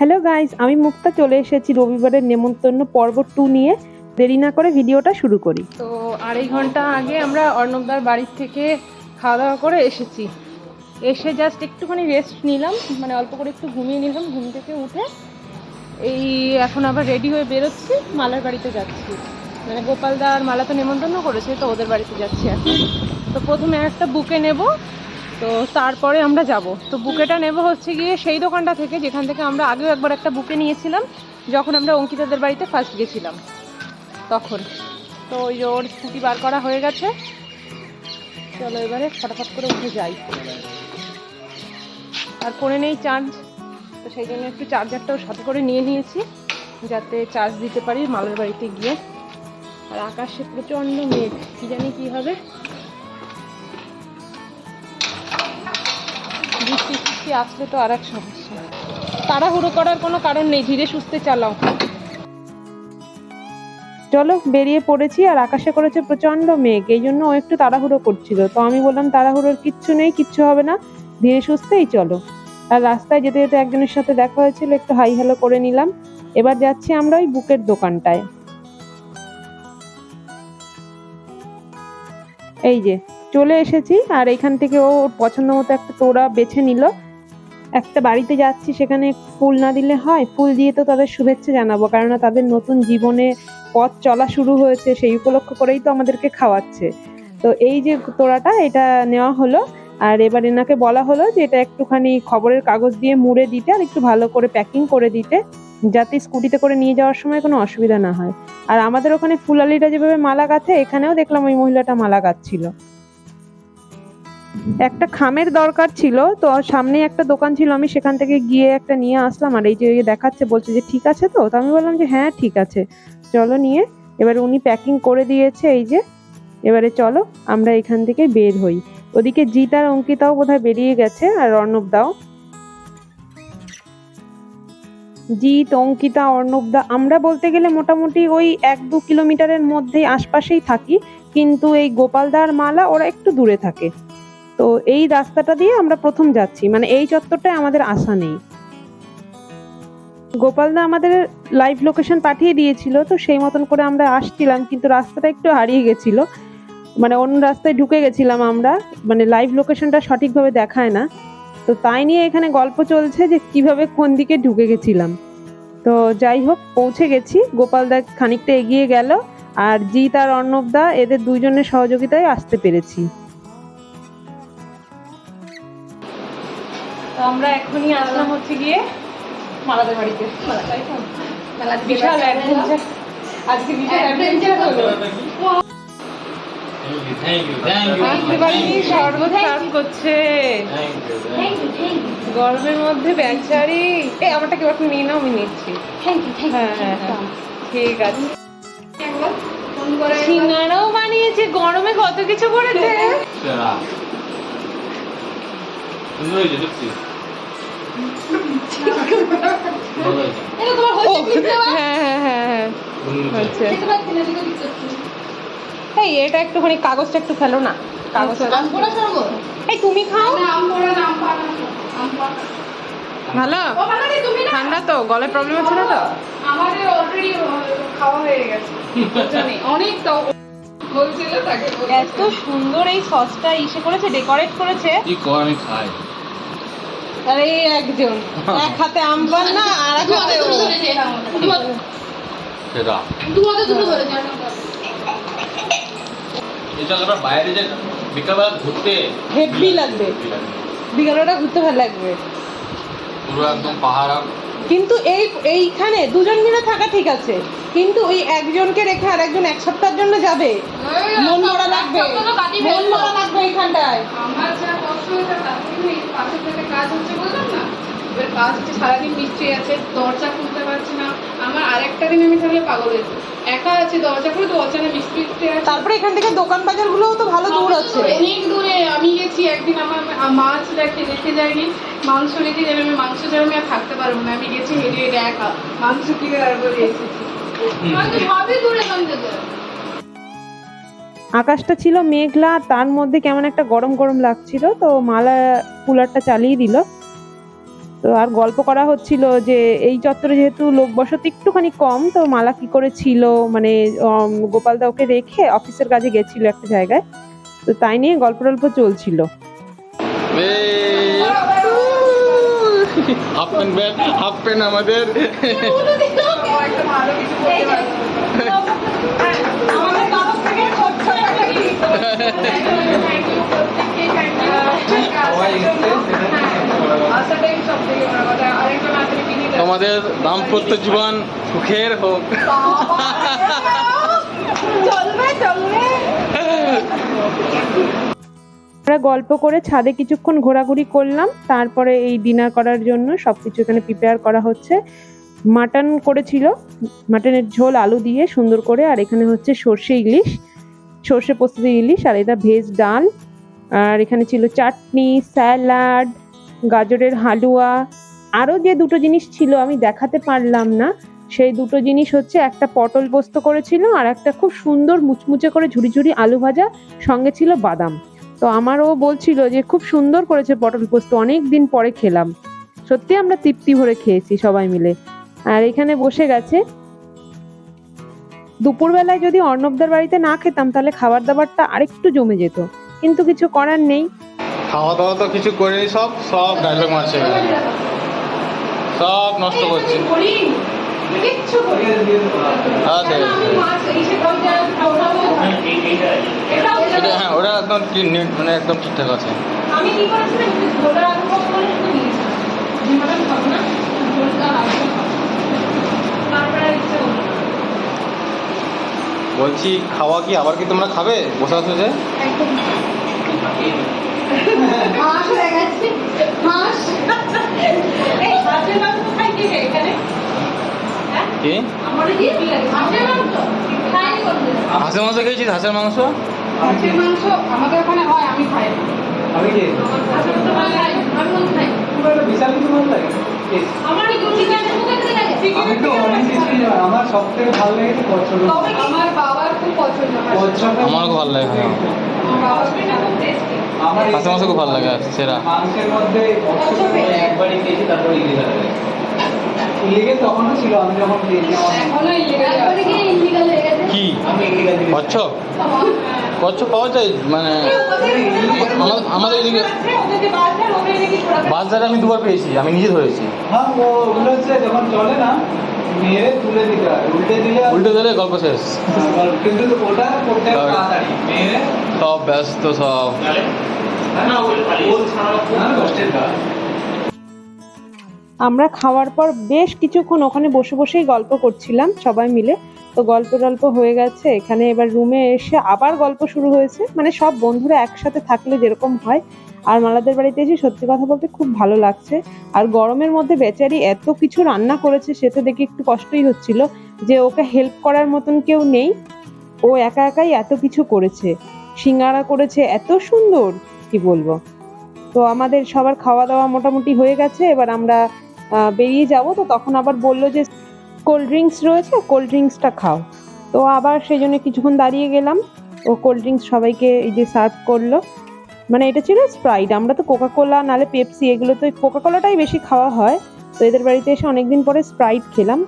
Hello guys আমি মুক্তা চলে এসেছি রবিবারের নেমন্তন্ন পর্ব টু নিয়ে। দেরি না করে ভিডিওটা শুরু করি। তো আড়াই ঘণ্টা আগে আমরা অর্ণবদার বাড়ির থেকে খাওয়া দাওয়া করে এসেছি। এসে জাস্ট একটুখানি রেস্ট নিলাম মানে অল্প করে একটু ঘুমিয়ে নিলাম, ঘুম থেকে উঠে এই এখন আবার রেডি হয়ে বেরোচ্ছি, মালার বাড়িতে যাচ্ছি। মানে গোপালদা আর মালা তো নেমন্তন্ন করেছে, তো ওদের বাড়িতে যাচ্ছি এখন তো প্রথমে একটা বুকে নেব তো তারপরে আমরা যাব। তো বুকেটা নেব হচ্ছে গিয়ে সেই দোকানটা থেকে, যেখান থেকে আমরা আগেও একবার একটা বুকে নিয়েছিলাম, যখন আমরা অঙ্কিতাদের বাড়িতে ফার্স্ট গেছিলাম। তখন। তো ওই ওর স্কুটি বার করা হয়ে গেছে। চলো এবারে ফটাফট করে উঠে যাই। আর করে নেই চার্জ তো সেই জন্য একটু চার্জারটাও সাথে করে নিয়ে নিয়েছি, যাতে চার্জ দিতে পারি মালের বাড়িতে গিয়ে। আর আকাশে প্রচণ্ড মেঘ, কি জানি কি হবে। ফিষ্টি আসলে তো আর এক সমস্যা। তাড়াহুড়ো করার কোনো কারণ নেই, ধীরে সুস্থে চালাও। চলো, বেরিয়ে পড়েছি আর আকাশে করেছে প্রচণ্ড মেঘ, এই জন্য ও একটু তাড়াহুড়ো করছিল। তো আমি বললাম, তাড়াহুড়োর কিচ্ছু নেই, কিচ্ছু হবে না, ধীরে সুস্থেই চলো। আর রাস্তায় যেতে যেতে একজনের সাথে দেখা হয়েছিল, একটু হাই হ্যালো করে নিলাম। এবার যাচ্ছি আমরা ওই বুকের দোকানটায়। এই যে, চলে এসেছি আর এখান থেকে ও ওর পছন্দ মতো একটা তোড়া বেছে নিল। একটা বাড়িতে যাচ্ছি, সেখানে ফুল না দিলে হয়, ফুল দিয়ে তো তাদের শুভেচ্ছা জানাব, কেননা তাদের নতুন জীবনে পথ চলা শুরু হয়েছে, সেই উপলক্ষ করেই তো আমাদেরকে খাওয়াচ্ছে। তো এই যে তোড়াটা, এটা নেওয়া হলো, আর এবার এনাকে বলা হলো যে এটা একটুখানি খবরের কাগজ দিয়ে মুড়ে দিতে, আর একটু ভালো করে প্যাকিং করে দিতে, যাতে স্কুটিতে করে নিয়ে যাওয়ার সময় কোনো অসুবিধা না হয়। আর আমাদের ওখানে ফুলালিটা যেভাবে মালা গাঁথে, এখানেও দেখলাম ওই মহিলাটা মালা গাঁথছিল। একটা খামের দরকার ছিল, তো সামনেই একটা দোকান ছিল, আমি সেখান থেকে গিয়ে একটা নিয়ে আসলাম, আর এই যে দেখাচ্ছে, বলছে যে ঠিক আছে তো? তো আমি বললাম যে হ্যাঁ ঠিক আছে। চলো নিয়ে, এবারে উনি প্যাকিং করে দিয়েছে, এই যে। এবারে চলো, আমরা এখান থেকে বের হই। ওদিকে জিৎ আর অঙ্কিতাও বোধহয় বেরিয়ে গেছে, আর অর্ণব দাও। জিৎ, অঙ্কিতা, অর্ণব দা, আমরা বলতে গেলে মোটামুটি ওই এক দু কিলোমিটারের মধ্যেই আশপাশেই থাকি, কিন্তু এই গোপালদার মালা ওরা একটু দূরে থাকে। তো এই রাস্তাটা দিয়ে আমরা প্রথম যাচ্ছি। মানে এই চত্বরটায় আমাদের আসা নেই। গোপালদা আমাদের লাইভ লোকেশন পাঠিয়ে দিয়েছিল, তো সেই মতন করে আমরা আসছিলাম, কিন্তু রাস্তাটা একটু হারিয়ে গেছিল। মানে অন্য রাস্তায় ঢুকে গেছিলাম আমরা মানে লাইভ লোকেশনটা সঠিকভাবে দেখায় না। তো তাই নিয়ে এখানে গল্প চলছে যে কীভাবে কোন দিকে ঢুকে গেছিলাম। তো যাই হোক, পৌঁছে গেছি। গোপালদা খানিকটা এগিয়ে গেল, আর জিৎ আর অর্ণবদা এদের দুইজনের সহযোগিতায় আসতে পেরেছি। তো আমরা এখনই আসলাম হচ্ছে গিয়ে মালাদের বাড়িতে। বিশাল অ্যাডভেঞ্চার আজকে বিশাল অ্যাডভেঞ্চার হলো. গরমের মধ্যে বেচারি। এই আমারটা কেউ এখন নিয়ে নাও আমি নিচ্ছি। হ্যাঁ হ্যাঁ হ্যাঁ। ঠিক আছে। সিঙ্গারাও বানিয়েছে গরমে কত কিছু করেছে। এই এটা একটুখানি কাগজটা একটু ফেলো না। এই তুমি খাও। ভালো? ঠান্ডা তো গলায় প্রবলেম আছে না তো? আমাদের অলরেডি খাওয়া হয়ে গেছে। অনেক তো এত সুন্দর এই সসটা ইসে করেছে ডেকোরেট করেছে। কি কর আমি খাই। আর এই একজন। এক হাতে আম না আর এক হাতে ও। সেরা দুটো দুটো ধরেছে এটা আমরা বাইরে যে বিকালবেলা ঘুরতে হেভি লাগবে। বিকালটা ঘুরতে ভালো লাগবে। পুরো একদম পাহাড় কিন্তু এই এইখানে দুজন মিলে থাকা ঠিক আছে। কিন্তু ওই একজনকে রেখে আর একজন এক সপ্তাহের জন্য যাবে। মন মরা লাগবে। মন মরা লাগবে এইখানটায় আমার যা কষ্ট হয়েছে তার থেকে এই পাশের থেকে কাজ হচ্ছে বললাম না এবার কাজ হচ্ছে সারাদিন বৃষ্টি আছে দরজা খুলতে পারছি না। আমার আরেকটা দিন আমি তাহলে পাগল হয়েছি একা আছে দরজা খুলে তো অচানা আছে। তারপরে এখান থেকে দোকান বাজার গুলোও তো ভালো দূর আছে। অনেক দূরে আমি গেছি একদিন আমার মাছ রেখে রেখে যায়নি। মাংস রেখে যাবে আমি মাংস ছাড়া আমি আর থাকতে পারব না। আমি গেছি হেঁটে হেঁটে একা মাংস কিনে তারপরে এসেছি। সবই দূরে থেকে। আকাশটা ছিল মেঘলা তার মধ্যে কেমন একটা গরম গরম লাগছিল তো মালা কুলারটা চালিয়ে দিল। তো আর গল্প করা হচ্ছিল যে এই চত্বরে যেহেতু লোক বসতি একটুখানি কম তো মালা কি করে ছিল? মানে গোপালদা ওকে রেখে অফিসের কাজে গেছিল একটা জায়গায়। তো তাই নিয়ে গল্প টল্প চলছিল। আমাদের। আমাদের তোমাদের দাম্পত্য জীবন সুখের হোক। চলবে চলবে। আমরা গল্প করে ছাদে কিছুক্ষণ ঘোরাঘুরি করলাম তারপরে এই ডিনার করার জন্য সবকিছু এখানে প্রিপেয়ার করা হচ্ছে। মাটন করেছিল মাটনের ঝোল আলু দিয়ে সুন্দর করে আর এখানে হচ্ছে সর্ষে ইলিশ সর্ষে পোস্ত ইলিশ আর এটা ভেজ ডাল আর এখানে ছিল চাটনি স্যালাড গাজরের হালুয়া আরও যে দুটো জিনিস ছিল আমি দেখাতে পারলাম না, সেই দুটো জিনিস হচ্ছে একটা পটল পোস্ত করেছিল আর একটা খুব সুন্দর মুচমুচে করে ঝুড়ি ঝুড়ি আলু ভাজা, সঙ্গে ছিল বাদাম। তো আমারও বলছিল যে খুব সুন্দর করেছে পটল পোস্ত অনেক দিন পরে খেলাম। সত্যি আমরা তৃপ্তি ভরে খেয়েছি সবাই মিলে। আর এখানে বসে গেছে। দুপুরবেলায় যদি অর্ণবদার বাড়িতে না খেতাম, তাহলে খাবার দাবারটা আরেকটু জমে যেত। কিন্তু কিছু করার নেই। খাওয়া দাওয়া তো কিছু করেনি সব সব ডায়লগ মারছে সব নষ্ট করছে। আচ্ছা। এটাও এটা হ্যাঁ ওটা একদম মানে একদম ঠিকঠাক আছে। আমি কি। বলছি খাওয়া কি আবার কি তোমরা খাবে? বসে আছো যে। মাস হয়ে গেছে মাস। এই মাংস খাই কে এখানে? হ্যাঁ? কি? দিয়ে কি মাংস খাই করবে হাঁসের মাংস খেয়েছিস? হাঁসের মাংস? হাতের মাংস আমাদের ওখানে হয় আমি খাই। আমি কি? হাতের মাংস খাই আমি খাই। বিশাল কিছু ভালো লাগে? আমার এই চিকেনের মুখে আমি তো অনেক কিছুই আমার সব থেকে ভালো লেগেছে তবে আমার বাবার খুব পছন্দ হয়। খুব ভালো লাগে। আমার বাবার খুব টেস্টি হাঁসের মাংস খুব ভালো লাগে আর সেরা। কি হয়ে কচ্ছপ? কচ্ছপ পাওয়া যায় মানে আমাদের এদিকে ছোড়া বাজারে আমি দুবার পেয়েছি আমি নিজে ধরেছি। হ্যাঁ ও ওগুলো হচ্ছে যখন চলে না মেরে তুলে দিতে হয় উল্টে দিলে উল্টে দিলে গল্প শেষ। হ্যাঁ, কিন্তু ওটা করতে তাড়াতাড়ি। মেরে সব ব্যস্ত সব। কষ্টের কাজ। আমরা খাওয়ার পর বেশ কিছুক্ষণ ওখানে বসে বসেই গল্প করছিলাম সবাই মিলে। তো গল্প টল্প হয়ে গেছে। এখানে এবার রুমে এসে আবার গল্প শুরু হয়েছে। মানে সব বন্ধুরা একসাথে থাকলে যেরকম হয়। আর মালাদের বাড়িতে এসে সত্যি কথা বলতে খুব ভালো লাগছে। আর গরমের মধ্যে বেচারি এত কিছু রান্না করেছে সেটা দেখে একটু কষ্টই হচ্ছিল যে ওকে হেল্প করার মতন কেউ নেই। ও একা একাই এত কিছু করেছে, সিঙ্গারা করেছে, এত সুন্দর, কি বলব? তো আমাদের সবার খাওয়া দাওয়া মোটামুটি হয়ে গেছে, এবার আমরা বেরিয়ে যাব। তো তখন আবার বলল যে কোল্ড ড্রিঙ্কস রয়েছে কোল্ড ড্রিঙ্কসটা খাও। তো আবার সেই জন্য কিছুক্ষণ দাঁড়িয়ে গেলাম। ও কোল্ড ড্রিঙ্কস সবাইকে এই যে সার্ভ করল। মানে এটা ছিল স্প্রাইট আমরা তো কোকা কোলা নালে পেপসি এগুলো তো কোকা কোলাটাই বেশি খাওয়া হয়। তো এদের বাড়িতে এসে অনেকদিন পরে স্প্রাইট খেলাম।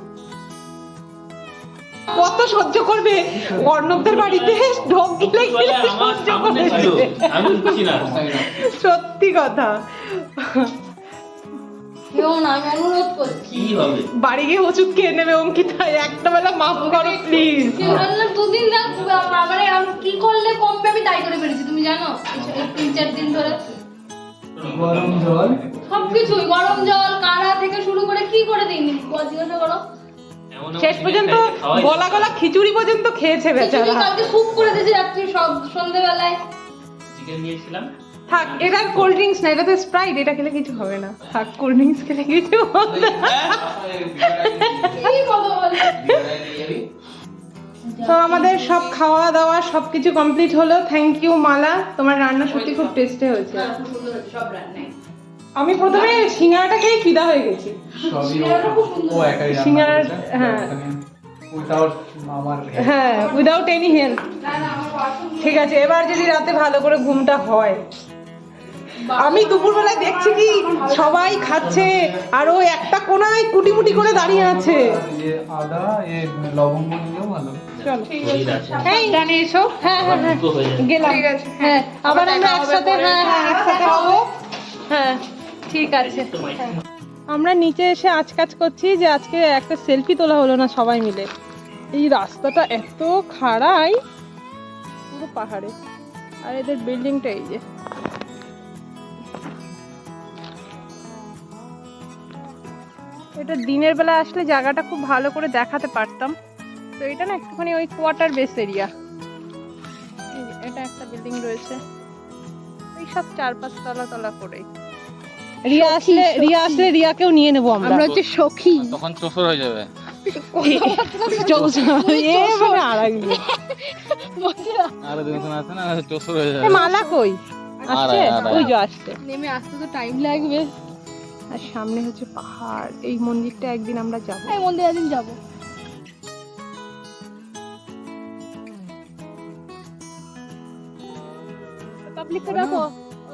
কত সহ্য করবে অর্ণবদের বাড়িতে? ঢোক গিলে গিলে সহ্য করবে। সত্যি কথা। কেউ না আমি অনুরোধ করছি। বাড়ি গিয়ে ওষুধ খেয়ে নেবে অঙ্কিতা একটা বেলা মাফ করো প্লিজ দুদিন রাখব মানে আমি কি করলে কমবে আমি তাই করে ফেলেছি তুমি জানো? তিন চার দিন ধরে। গরম জল? সবকিছুই গরম জল কাড়া থেকে শুরু করে কি করে দিইনি জিজ্ঞাসা করো। শেষ পর্যন্ত গলা গলা খিচুড়ি পর্যন্ত খেয়েছে বেচারা। কালকে স্যুপ করে দিয়েছি রাত্রি সব সন্ধ্যেবেলায় থাক এটা কোল্ড ড্রিঙ্কস না এটা তো স্প্রাইট এটা খেলে কিছু হবে না। থাক কোল্ড ড্রিঙ্কস খেলে কিছু হবে না। তো আমাদের সব খাওয়া দাওয়া সবকিছু কমপ্লিট হলো। Thank you Mala. তোমার রান্না সত্যি খুব টেস্টি হয়েছে। হ্যাঁ, সব আমি প্রথমে সিঙ্গারাটা খেয়ে ফিদা হয়ে গেছি। করেছে। হ্যাঁ। হ্যাঁ উইদাউট এনি হেল্প না না আমার বাথরুম ঠিক আছে এবার যদি রাতে ভালো করে ঘুমটা হয়। আমি দুপুরবেলায় দেখছি কি সবাই খাচ্ছে আর ও একটা কোনায় কুটি কুটি করে দাঁড়িয়ে আছে। আদা এ লবঙ্গ নিলেও ভালো চলো। এই জানে এসো। হ্যাঁ হ্যাঁ হ্যাঁ। গেলাম। হ্যাঁ আবার আমরা একসাথে হ্যাঁ হ্যাঁ একসাথে হ্যাঁ ঠিক আছে। আমরা নিচে এসে আজকাজ করছি যে আজকে একটা সেলফি তোলা হলো না সবাই মিলে। এই রাস্তাটা এত খাড়াই পুরো পাহাড়ে। আর এদের বিল্ডিংটা এই যে। এটা দিনের বেলা আসলে জায়গাটা খুব ভালো করে দেখাতে পারতাম। তো এটা না একটুখানি ওই কোয়ার্টার বেস এরিয়া এটা একটা বিল্ডিং রয়েছে। এই সব চার পাঁচ তলা তলা করে রিয়া আসলে রিয়া আসলে রিয়াকেও নিয়ে নেব আমরা। আমরা হচ্ছে সখী। তখন চোসর হয়ে যাবে। মানে হয়ে মালা কই? আসছে। ওই যে আসছে। নেমে আসতে তো টাইম লাগবে। আর সামনে হচ্ছে পাহাড়। এই মন্দিরটা একদিন আমরা যাব। এই মন্দির একদিন যাব। পাবলিককে দেখো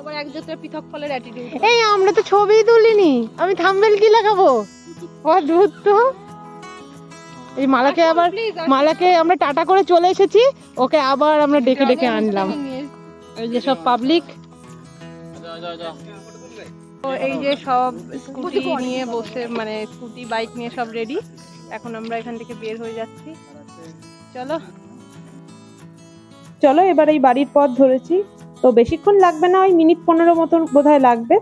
আবার এক জাতের পৃথক ফলের অ্যাটিটিউড এই আমরা তো ছবি তুলিনি। আমি থাম্বেল কি লাগাবো? তো। এই মালাকে আবার মালাকে আমরা টাটা করে চলে এসেছি। ওকে আবার আমরা ডেকে ডেকে আনলাম। এই যে সব পাবলিক তো এই যে সব স্কুটি নিয়ে বসে মানে স্কুটি, বাইক নিয়ে সব রেডি এখন আমরা এখান থেকে বের হয়ে যাচ্ছি। চলো। চলো, এবার এই বাড়ির পথ ধরেছি। তো বেশিক্ষণ লাগবে না, ওই মিনিট পনেরো মতন বোধহয় লাগবে।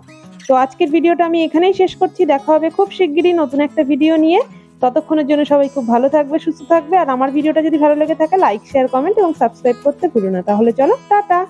তো আজকের ভিডিওটা আমি এখানেই শেষ করছি। দেখা হবে খুব শিগগিরই নতুন একটা ভিডিও নিয়ে। ততক্ষণের জন্য সবাই খুব ভালো থাকবে, সুস্থ থাকবে। আর আমার ভিডিওটা যদি ভালো লেগে থাকে লাইক শেয়ার কমেন্ট এবং সাবস্ক্রাইব করতে ভুলো না। তাহলে চলো, টাটা।